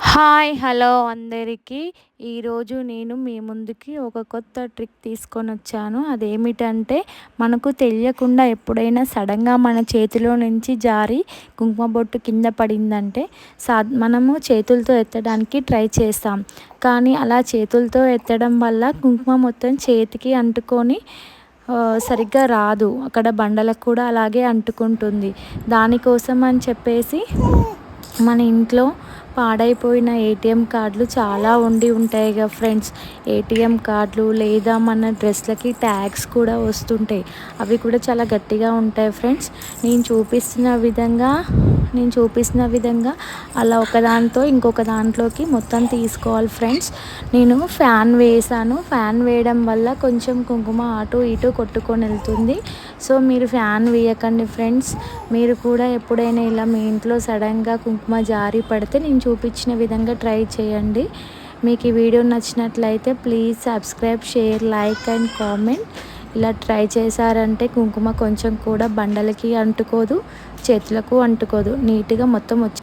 Hi hello అందరికీ. ఈరోజు నేను మీ ముందుకి ఒక కొత్త ట్రిక్ తీసుకొని వచ్చాను. అదేమిటంటే మనకు తెలియకుండా ఎప్పుడైనా సడన్గా మన చేతిలో నుంచి జారి కుంకుమ బొట్టు కింద పడిందంటే సా మనము చేతులతో ఎత్తడానికి ట్రై చేస్తాం. కానీ అలా చేతులతో ఎత్తడం వల్ల కుంకుమ మొత్తం చేతికి అంటుకొని సరిగ్గా రాదు. అక్కడ బండలకు కూడా అలాగే అంటుకుంటుంది. దానికోసం అని చెప్పేసి మన ఇంట్లో పాడైపోయిన ఏటీఎం కార్డులు చాలా ఉండి ఉంటాయి కదా ఫ్రెండ్స్. ఏటీఎం కార్డులు లేదా మన డ్రెస్లకి ట్యాగ్స్ కూడా వస్తుంటాయి. అవి కూడా చాలా గట్టిగా ఉంటాయి ఫ్రెండ్స్. నేను చూపిస్తున్న విధంగా నేను చూపిస్తున్న విధంగా అలా ఒకదాంతో ఇంకొక దాంట్లోకి మొత్తం తీసుకోవాలి ఫ్రెండ్స్. నేను ఫ్యాన్ వేసాను ఫ్యాన్ వేయడం వల్ల కొంచెం కుంకుమ అటు ఇటు కొట్టుకొని వెళ్తుంది. సో మీరు ఫ్యాన్ వేయకండి ఫ్రెండ్స్. మీరు కూడా ఎప్పుడైనా ఇలా మీ ఇంట్లో సడన్గా కుంకుమ జారి పడితే నేను చూపించిన విధంగా ట్రై చేయండి. మీకు ఈ వీడియో నచ్చినట్లయితే please subscribe share like and comment. ఇలా ట్రై చేశారంటే కుంకుమ కొంచెం కూడా బండలకి అంటుకోదు చేతులకు అంటుకోదు. నీట్గా మొత్తం వచ్చి